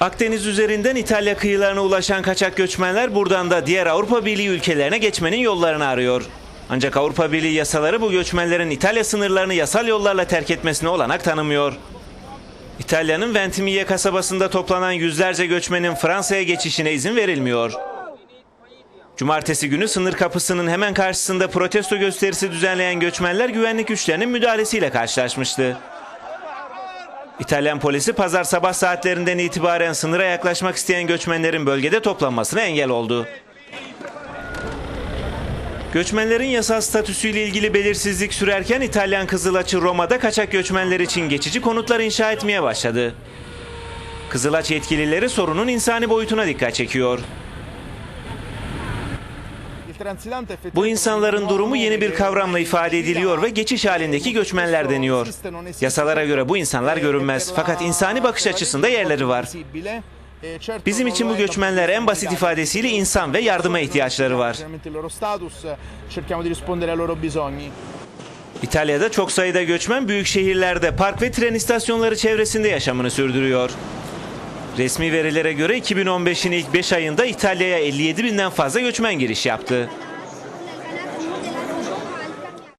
Akdeniz üzerinden İtalya kıyılarına ulaşan kaçak göçmenler buradan da diğer Avrupa Birliği ülkelerine geçmenin yollarını arıyor. Ancak Avrupa Birliği yasaları bu göçmenlerin İtalya sınırlarını yasal yollarla terk etmesine olanak tanımıyor. İtalya'nın Ventimiglia kasabasında toplanan yüzlerce göçmenin Fransa'ya geçişine izin verilmiyor. Cumartesi günü sınır kapısının hemen karşısında protesto gösterisi düzenleyen göçmenler güvenlik güçlerinin müdahalesiyle karşılaşmıştı. İtalyan polisi pazar sabah saatlerinden itibaren sınıra yaklaşmak isteyen göçmenlerin bölgede toplanmasına engel oldu. Göçmenlerin yasal statüsüyle ilgili belirsizlik sürerken İtalyan Kızılaç'ı Roma'da kaçak göçmenler için geçici konutlar inşa etmeye başladı. Kızılaç yetkilileri sorunun insani boyutuna dikkat çekiyor. Bu insanların durumu yeni bir kavramla ifade ediliyor ve geçiş halindeki göçmenler deniyor. Yasalara göre bu insanlar görünmez fakat insani bakış açısında yerleri var. Bizim için bu göçmenler en basit ifadesiyle insan ve yardıma ihtiyaçları var. İtalya'da çok sayıda göçmen büyük şehirlerde park ve tren istasyonları çevresinde yaşamını sürdürüyor. Resmi verilere göre 2015'in ilk 5 ayında İtalya'ya 57 binden fazla göçmen giriş yaptı.